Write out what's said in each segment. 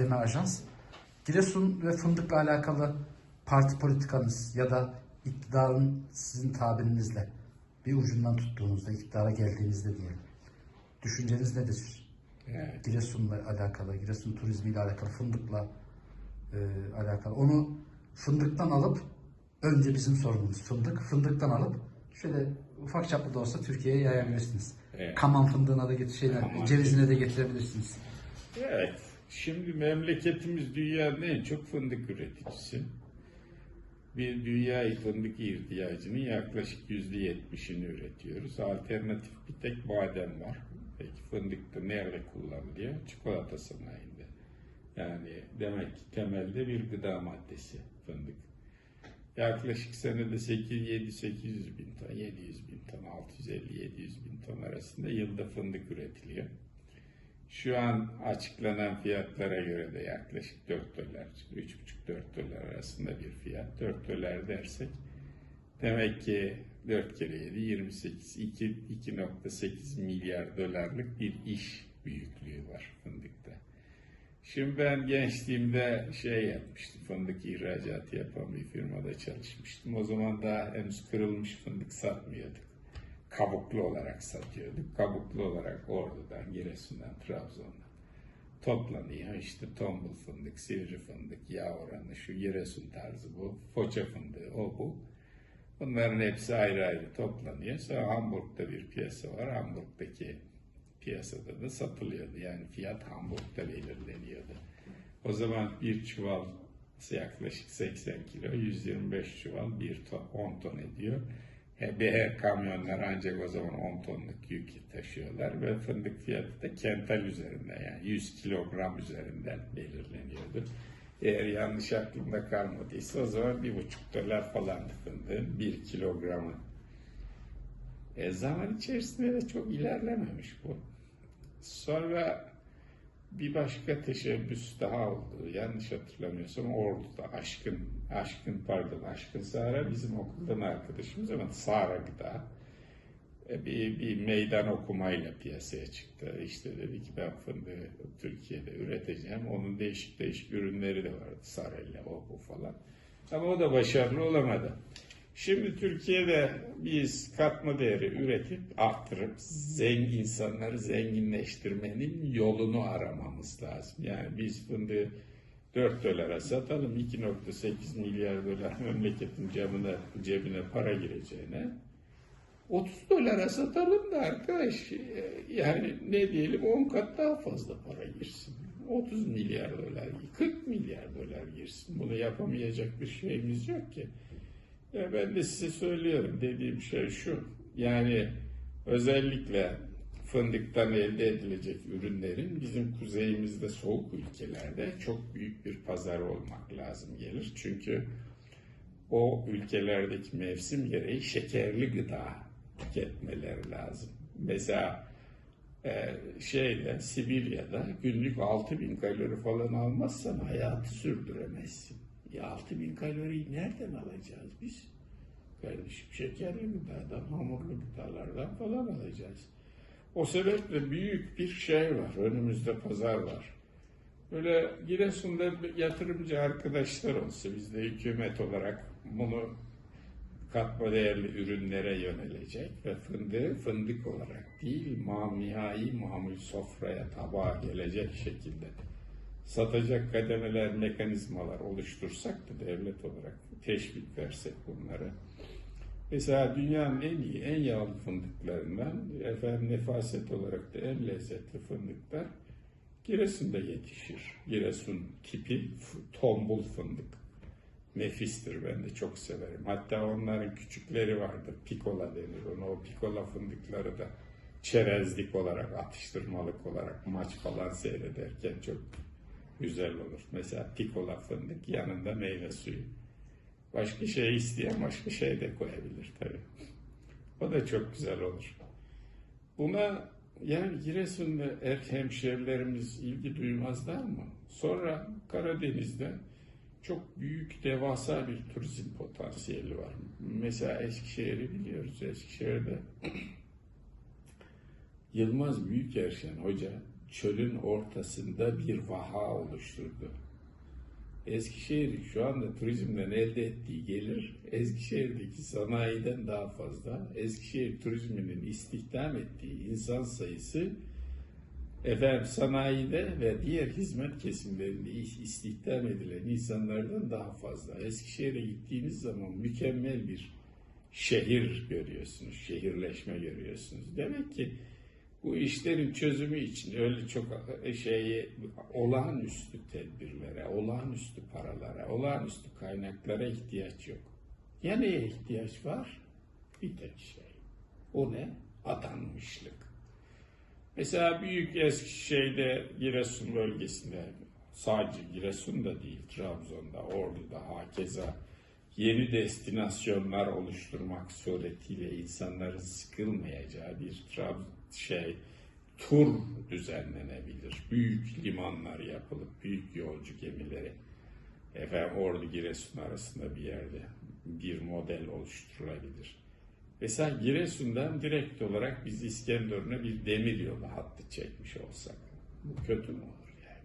Azemi Ajans. Giresun ve fındıkla alakalı parti politikanız ya da iktidarın sizin tabirinizle bir ucundan tuttuğunuzda, iktidara geldiğinizde diyelim. Düşünceniz nedir? Evet. Giresun'la alakalı, Giresun turizmiyle alakalı, fındıkla e, alakalı. Onu fındıktan alıp, önce bizim sorunumuz fındık, fındıktan alıp şöyle ufak çaplı da olsa Türkiye'ye yayabilirsiniz. Evet. Kaman fındığına da getir, şeyler, Kaman. cevizine de getirebilirsiniz. Evet. Şimdi memleketimiz dünyanın en çok fındık üreticisi. Bir dünya fındık ihtiyacının yaklaşık yüzde yetmişini üretiyoruz. Alternatif bir tek badem var. Peki fındık da nerede kullanılıyor? Çikolata sanayinde. Yani demek ki temelde bir gıda maddesi fındık. Yaklaşık senede 800-800 bin ton, 700 bin ton, 650-700 bin ton arasında yılda fındık üretiliyor. Şu an açıklanan fiyatlara göre de yaklaşık 4 dolar, 3,5-4 dolar arasında bir fiyat. 4 dolar dersek demek ki 4 kere 7, 28, 2, 2.8 milyar dolarlık bir iş büyüklüğü var fındıkta. Şimdi ben gençliğimde şey yapmıştım, fındık ihracatı yapan bir firmada çalışmıştım. O zaman daha henüz kırılmış fındık satmıyorduk. Kabuklu olarak satıyorduk. Kabuklu olarak Ordu'dan, Giresun'dan, Trabzon'dan toplanıyor. İşte tombul fındık, sivri fındık, yağ oranı, şu Giresun tarzı bu, poça fındığı, o bu. Bunların hepsi ayrı ayrı toplanıyor. Sonra Hamburg'da bir piyasa var. Hamburg'daki piyasada da satılıyordu. Yani fiyat Hamburg'da belirleniyordu. O zaman bir çuval yaklaşık 80 kilo, 125 çuval 1 ton, 10 ton ediyor. E, bir kamyonlar ancak o zaman 10 tonluk yük taşıyorlar ve fındık fiyatı da kental üzerinden yani 100 kilogram üzerinden belirleniyordu. Eğer yanlış aklımda kalmadıysa o zaman bir buçuk dolar falandı fındığın bir kilogramı. E, zaman içerisinde de çok ilerlememiş bu. Sonra bir başka teşebbüs daha oldu. Yanlış hatırlamıyorsam Ordu'da Aşkın, Aşkın pardon Aşkın Sara bizim okuldan arkadaşımız ama Sara Gıda e, bir, bir meydan okumayla piyasaya çıktı. İşte dedi ki ben fındığı Türkiye'de üreteceğim. Onun değişik değişik ürünleri de vardı. Sarella, o bu falan. Ama o da başarılı olamadı. Şimdi Türkiye'de biz katma değeri üretip arttırıp zengin insanları zenginleştirmenin yolunu aramamız lazım. Yani biz fındığı 4 dolara satalım 2.8 milyar dolar memleketin cebine, cebine para gireceğine 30 dolara satalım da arkadaş yani ne diyelim 10 kat daha fazla para girsin. 30 milyar dolar, 40 milyar dolar girsin. Bunu yapamayacak bir şeyimiz yok ki. Ya ben de size söylüyorum dediğim şey şu. Yani özellikle fındıktan elde edilecek ürünlerin bizim kuzeyimizde soğuk ülkelerde çok büyük bir pazar olmak lazım gelir. Çünkü o ülkelerdeki mevsim gereği şekerli gıda tüketmeleri lazım. Mesela e, şeyde Sibirya'da günlük 6000 kalori falan almazsan hayatı sürdüremezsin. Ya 6000 kaloriyi nereden alacağız biz? Kardeşim şekerli gıdadan, hamurlu gıdalardan falan alacağız. O sebeple büyük bir şey var. Önümüzde pazar var. Böyle Giresun'da yatırımcı arkadaşlar olsa biz de hükümet olarak bunu katma değerli ürünlere yönelecek ve fındığı fındık olarak değil mamihai mamul sofraya tabağa gelecek şekilde satacak kademeler, mekanizmalar oluştursak da devlet olarak teşvik versek bunları. Mesela dünyanın en iyi, en yağlı fındıklarından, efendim nefaset olarak da en lezzetli fındıklar Giresun'da yetişir. Giresun tipi tombul fındık. Nefistir, ben de çok severim. Hatta onların küçükleri vardır, pikola denir ona. O pikola fındıkları da çerezlik olarak, atıştırmalık olarak maç falan seyrederken çok güzel olur. Mesela pikola fındık yanında meyve suyu. Başka şey isteyen başka şey de koyabilir tabii. O da çok güzel olur. Buna yani Giresun'da er hemşerilerimiz ilgi duymazlar mı? Sonra Karadeniz'de çok büyük, devasa bir turizm potansiyeli var. Mesela Eskişehir'i biliyoruz. Eskişehir'de Yılmaz Büyükerşen Hoca çölün ortasında bir vaha oluşturdu. Eskişehir'in şu anda turizmden elde ettiği gelir Eskişehir'deki sanayiden daha fazla. Eskişehir turizminin istihdam ettiği insan sayısı efendim sanayide ve diğer hizmet kesimlerinde istihdam edilen insanlardan daha fazla. Eskişehir'e gittiğiniz zaman mükemmel bir şehir görüyorsunuz, şehirleşme görüyorsunuz. Demek ki bu işlerin çözümü için öyle çok şeyi olağanüstü tedbirlere, olağanüstü paralara, olağanüstü kaynaklara ihtiyaç yok. Ya neye ihtiyaç var? Bir tek şey. O ne? Adanmışlık. Mesela büyük Eskişehir'de Giresun bölgesinde sadece Giresun'da değil Trabzon'da, Ordu'da hakeza yeni destinasyonlar oluşturmak suretiyle insanların sıkılmayacağı bir Trab şey tur düzenlenebilir. Büyük limanlar yapılıp büyük yolcu gemileri efendim Ordu Giresun arasında bir yerde bir model oluşturulabilir. Mesela Giresun'dan direkt olarak biz İskenderun'a bir demir yolu hattı çekmiş olsak bu kötü mü olur yani?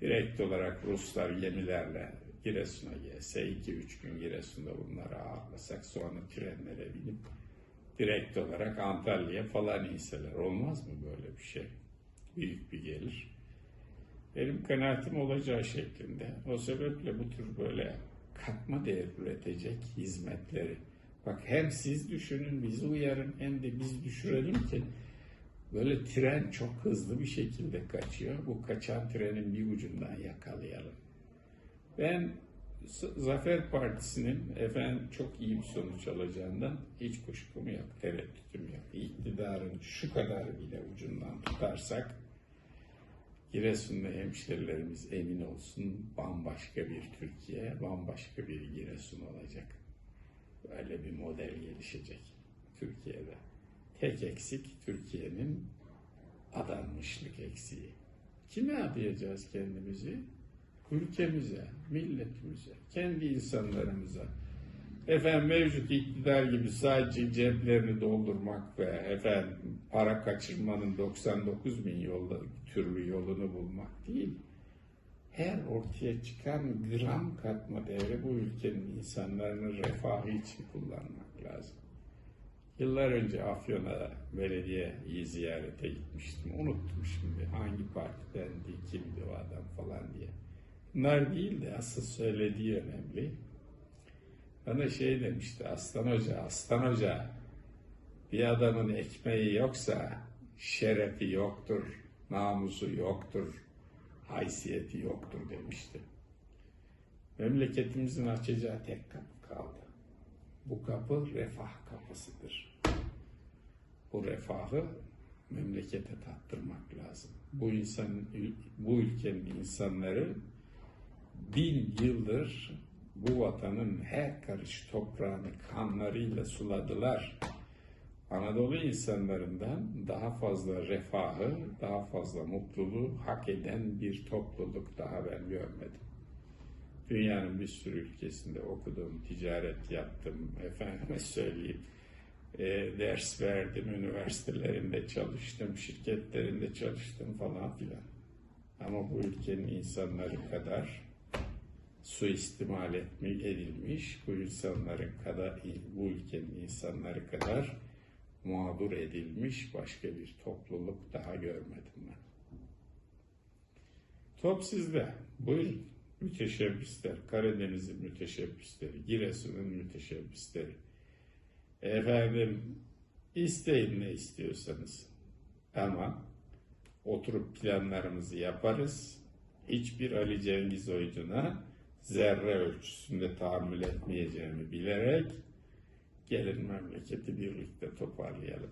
Direkt olarak Ruslar gemilerle Giresun'a gelse, iki üç gün Giresun'da bunları ağırlasak sonra trenlere binip direkt olarak Antalya'ya falan inseler. Olmaz mı böyle bir şey? Büyük bir gelir. Benim kanaatim olacağı şeklinde. O sebeple bu tür böyle katma değer üretecek hizmetleri. Bak hem siz düşünün, bizi uyarın hem de biz düşürelim ki böyle tren çok hızlı bir şekilde kaçıyor. Bu kaçan trenin bir ucundan yakalayalım. Ben Zafer Partisi'nin efendim çok iyi bir sonuç alacağından hiç kuşkum yok, tereddütüm yok. İktidarın şu kadar bile ucundan tutarsak Giresun'da hemşerilerimiz emin olsun bambaşka bir Türkiye, bambaşka bir Giresun olacak. Böyle bir model gelişecek Türkiye'de. Tek eksik Türkiye'nin adanmışlık eksiği. Kime adayacağız kendimizi? Ülkemize, milletimize, kendi insanlarımıza, efendim mevcut iktidar gibi sadece ceplerini doldurmak ve efendim para kaçırmanın 99 bin yolda, türlü yolunu bulmak değil, her ortaya çıkan gram katma değeri bu ülkenin insanların refahı için kullanmak lazım. Yıllar önce Afyon'a belediyeyi ziyarete gitmiştim. Unuttum şimdi hangi partidendi, kimdi o adam falan diye. Bunlar değil de asıl söylediği önemli. Bana şey demişti Aslan Hoca, Aslan Hoca bir adamın ekmeği yoksa şerefi yoktur, namusu yoktur, haysiyeti yoktur demişti. Memleketimizin açacağı tek kapı kaldı. Bu kapı refah kapısıdır. Bu refahı memlekete tattırmak lazım. Bu insanın, bu ülkenin insanları bin yıldır bu vatanın her karış toprağını kanlarıyla suladılar. Anadolu insanlarından daha fazla refahı, daha fazla mutluluğu hak eden bir topluluk daha ben görmedim. Dünyanın bir sürü ülkesinde okudum, ticaret yaptım, efendime söyleyeyim, e, ders verdim, üniversitelerinde çalıştım, şirketlerinde çalıştım falan filan. Ama bu ülkenin insanları kadar suistimal edilmiş bu insanların kadar bu ülkenin insanları kadar mağdur edilmiş başka bir topluluk daha görmedim ben. Top sizde. Buyurun. Müteşebbisler, Karadeniz'in müteşebbisleri, Giresun'un müteşebbisleri. Efendim, isteyin ne istiyorsanız. Ama oturup planlarımızı yaparız. Hiçbir Ali Cengiz oyuncuna zerre ölçüsünde tahammül etmeyeceğimi bilerek gelin memleketi birlikte toparlayalım.